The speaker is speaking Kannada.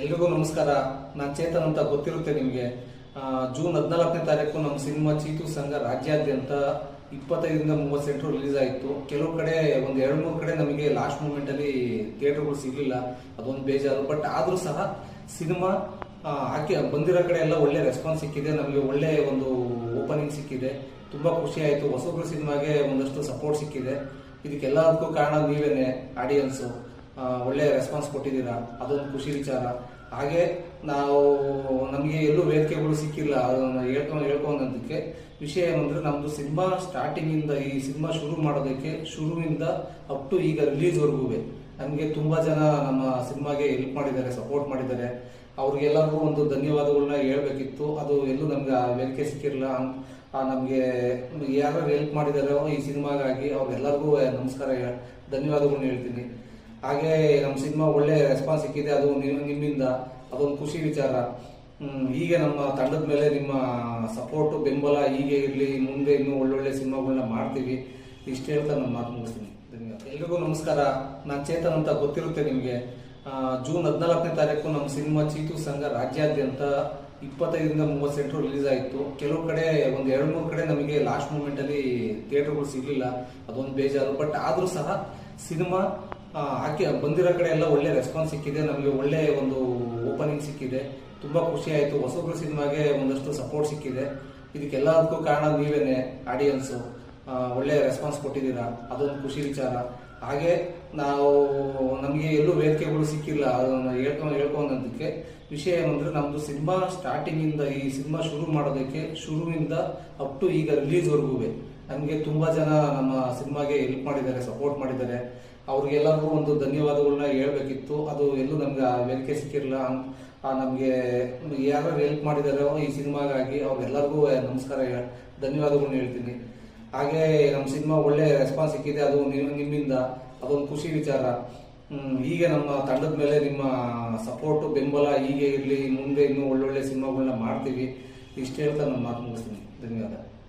ಎಲ್ರಿಗೂ ನಮಸ್ಕಾರ. ನಾನು ಚೇತನ್ ಅಂತ ಗೊತ್ತಿರುತ್ತೆ ನಿಮಗೆ. ಜೂನ್ ಹದಿನಾಲ್ಕನೇ ತಾರೀಕು ನಮ್ಮ ಸಿನಿಮಾ ಚೀತು ಸಂಘ ರಾಜ್ಯಾದ್ಯಂತ ಇಪ್ಪತ್ತೈದರಿಂದ ಮೂವತ್ತು ಸೆಂಟ್ರು ರಿಲೀಸ್ ಆಯಿತು. ಕೆಲವು ಕಡೆ ಒಂದು ಎರಡು ಮೂರು ಕಡೆ ನಮಗೆ ಲಾಸ್ಟ್ ಮೂಮೆಂಟಲ್ಲಿ ಥಿಯೇಟರ್ಗಳು ಸಿಗಲಿಲ್ಲ. ಅದೊಂದು ಬೇಜಾರು. ಬಟ್ ಆದರೂ ಸಹ ಸಿನಿಮಾ ಹಾಕಿ, ಬಂದಿರೋ ಕಡೆ ಎಲ್ಲ ಒಳ್ಳೆ ರೆಸ್ಪಾನ್ಸ್ ಸಿಕ್ಕಿದೆ. ನಮಗೆ ಒಳ್ಳೆ ಒಂದು ಓಪನಿಂಗ್ ಸಿಕ್ಕಿದೆ. ತುಂಬ ಖುಷಿ ಆಯಿತು. ಹೊಸಬ್ರು ಸಿನಿಮಾಗೆ ಒಂದಷ್ಟು ಸಪೋರ್ಟ್ ಸಿಕ್ಕಿದೆ. ಇದಕ್ಕೆಲ್ಲದಕ್ಕೂ ಕಾರಣ ನೀವೇನೆ ಆಡಿಯನ್ಸು ಒಳ್ಳೆ ರೆಸ್ಪಾನ್ಸ್ ಕೊಟ್ಟಿದ್ದೀರಾ. ಅದೊಂದು ಖುಷಿ ವಿಚಾರ. ಹಾಗೆ ನಾವು ನಮಗೆ ಎಲ್ಲೂ ವೇದಿಕೆಗಳು ಸಿಕ್ಕಿಲ್ಲ. ಅದನ್ನು ಹೇಳ್ಕೊಂಡು ಹೇಳ್ಕೊಂಡಂತಕ್ಕೆ ವಿಷಯ ಏನಂದ್ರೆ ನಮ್ದು ಸಿನಿಮಾ ಸ್ಟಾರ್ಟಿಂಗ್ ಇಂದ ಈ ಸಿನಿಮಾ ಶುರು ಮಾಡೋದಕ್ಕೆ ಶುರುವಿಂದ ಅಪ್ ಟು ಈಗ ರಿಲೀಸ್ವರೆಗೂ ನಮಗೆ ತುಂಬಾ ಜನ ನಮ್ಮ ಸಿನಿಮಾಗೆ ಹೆಲ್ಪ್ ಮಾಡಿದ್ದಾರೆ ಸಪೋರ್ಟ್ ಮಾಡಿದ್ದಾರೆ. ಅವ್ರಿಗೆಲ್ಲರಿಗೂ ಒಂದು ಧನ್ಯವಾದಗಳನ್ನ ಹೇಳಬೇಕಿತ್ತು. ಅದು ಎಲ್ಲೂ ನಮ್ಗೆ ಆ ವೇದಿಕೆ ಸಿಕ್ಕಿರಲಿಲ್ಲ. ನಮಗೆ ಯಾರು ಹೆಲ್ಪ್ ಮಾಡಿದಾರೋ ಈ ಸಿನಿಮಾಗಾಗಿ ಅವ್ರಿಗೆಲ್ಲರಿಗೂ ನಮಸ್ಕಾರ ಧನ್ಯವಾದಗಳನ್ನ ಹೇಳ್ತೀನಿ. ಹಾಗೆ ನಮ್ಮ ಸಿನಿಮಾ ಒಳ್ಳೆ ರೆಸ್ಪಾನ್ಸ್ ಸಿಕ್ಕಿದೆ. ಅದು ನಿಮ್- ನಿಮ್ಮಿಂದ. ಅದೊಂದು ಖುಷಿ ವಿಚಾರ. ಹೀಗೆ ನಮ್ಮ ತಂಡದ ಮೇಲೆ ನಿಮ್ಮ ಸಪೋರ್ಟ್ ಬೆಂಬಲ ಹೀಗೆ ಇರಲಿ, ಮುಂದೆ ಇನ್ನೂ ಒಳ್ಳೊಳ್ಳೆ ಸಿನಿಮಾಗಳನ್ನ ಮಾಡ್ತೀವಿ. ಇಷ್ಟು ಹೇಳ್ತಾ ನಾನು ಮಾತು ಮುಗಿಸ್ತೀನಿ. ಧನ್ಯವಾದ. ಎಲ್ರಿಗೂ ನಮಸ್ಕಾರ. ನಾನು ಚೇತನ್ ಅಂತ ಗೊತ್ತಿರುತ್ತೆ ನಿಮಗೆ. ಜೂನ್ ಹದಿನಾಲ್ಕನೇ ತಾರೀಕು ನಮ್ಮ ಸಿನಿಮಾ ಚೀತು ಸಂಘ ರಾಜ್ಯಾದ್ಯಂತ ಇಪ್ಪತ್ತೈದರಿಂದ ಮೂವತ್ತು ಸೆಂಟ್ರು ರಿಲೀಸ್ ಆಯಿತು. ಕೆಲವು ಕಡೆ ಒಂದು ಎರಡು ಮೂರು ಕಡೆ ನಮಗೆ ಲಾಸ್ಟ್ ಮೂಮೆಂಟಲ್ಲಿ ಥಿಯೇಟರ್ಗಳು ಸಿಗಲಿಲ್ಲ. ಅದೊಂದು ಬೇಜಾರು. ಬಟ್ ಆದರೂ ಸಹ ಸಿನಿಮಾ ಹಾಕಿ ಬಂದಿರೋ ಕಡೆ ಎಲ್ಲ ಒಳ್ಳೆ ರೆಸ್ಪಾನ್ಸ್ ಸಿಕ್ಕಿದೆ. ನಮಗೆ ಒಳ್ಳೆ ಒಂದು ಓಪನಿಂಗ್ ಸಿಕ್ಕಿದೆ. ತುಂಬ ಖುಷಿ ಆಯಿತು. ಹೊಸಬ್ರು ಸಿನಿಮಾಗೆ ಒಂದಷ್ಟು ಸಪೋರ್ಟ್ ಸಿಕ್ಕಿದೆ. ಇದಕ್ಕೆಲ್ಲದಕ್ಕೂ ಕಾರಣ ನೀವೇನೆ ಆಡಿಯನ್ಸು ಒಳ್ಳೆ ರೆಸ್ಪಾನ್ಸ್ ಕೊಟ್ಟಿದ್ದೀರಾ. ಅದೊಂದು ಖುಷಿ ವಿಚಾರ. ಹಾಗೆ ನಾವು, ನಮಗೆ ಎಲ್ಲೂ ವೇದಿಕೆಗಳು ಸಿಕ್ಕಿಲ್ಲ. ಅದನ್ನು ಹೇಳ್ಕೊಂಡು ಹೇಳ್ಕೊಂಡಂತಕ್ಕೆ ವಿಷಯ ಏನಂದ್ರೆ ನಮ್ಮದು ಸಿನಿಮಾ ಸ್ಟಾರ್ಟಿಂಗಿಂದ ಈ ಸಿನಿಮಾ ಶುರು ಮಾಡೋದಕ್ಕೆ ಶುರುವಿಂದ ಅಪ್ ಟು ಈಗ ರಿಲೀಸ್ವರೆಗೂ ನಮಗೆ ತುಂಬಾ ಜನ ನಮ್ಮ ಸಿನಿಮಾಗೆ ಹೆಲ್ಪ್ ಮಾಡಿದ್ದಾರೆ ಸಪೋರ್ಟ್ ಮಾಡಿದ್ದಾರೆ. ಅವ್ರಿಗೆಲ್ಲರಿಗೂ ಒಂದು ಧನ್ಯವಾದಗಳನ್ನ ಹೇಳ್ಬೇಕಿತ್ತು. ಅದು ಎಲ್ಲೂ ನಮ್ಗೆ ವೇದಿಕೆ ಸಿಕ್ಕಿರಲಿಲ್ಲ. ನಮಗೆ ಯಾರು ಹೆಲ್ಪ್ ಮಾಡಿದಾರೋ ಈ ಸಿನಿಮಾಗಾಗಿ ಅವ್ರಿಗೆಲ್ಲರಿಗೂ ನಮಸ್ಕಾರ ಧನ್ಯವಾದಗಳನ್ನ ಹೇಳ್ತೀನಿ. ಹಾಗೆ ನಮ್ಮ ಸಿನಿಮಾ ಒಳ್ಳೆ ರೆಸ್ಪಾನ್ಸ್ ಸಿಕ್ಕಿದೆ. ಅದು ನಿಮ್- ನಿಮ್ಮಿಂದ. ಅದೊಂದು ಖುಷಿ ವಿಚಾರ. ಹೀಗೆ ನಮ್ಮ ತಂಡದ ಮೇಲೆ ನಿಮ್ಮ ಸಪೋರ್ಟು ಬೆಂಬಲ ಹೀಗೆ ಇರಲಿ, ಮುಂದೆ ಇನ್ನೂ ಒಳ್ಳೊಳ್ಳೆ ಸಿನಿಮಾಗಳನ್ನ ಮಾಡ್ತೀವಿ. ಇಷ್ಟು ಹೇಳ್ತಾ ನಾನು ಮಾತು ಮುಗಿಸ್ತೀನಿ. ಧನ್ಯವಾದ.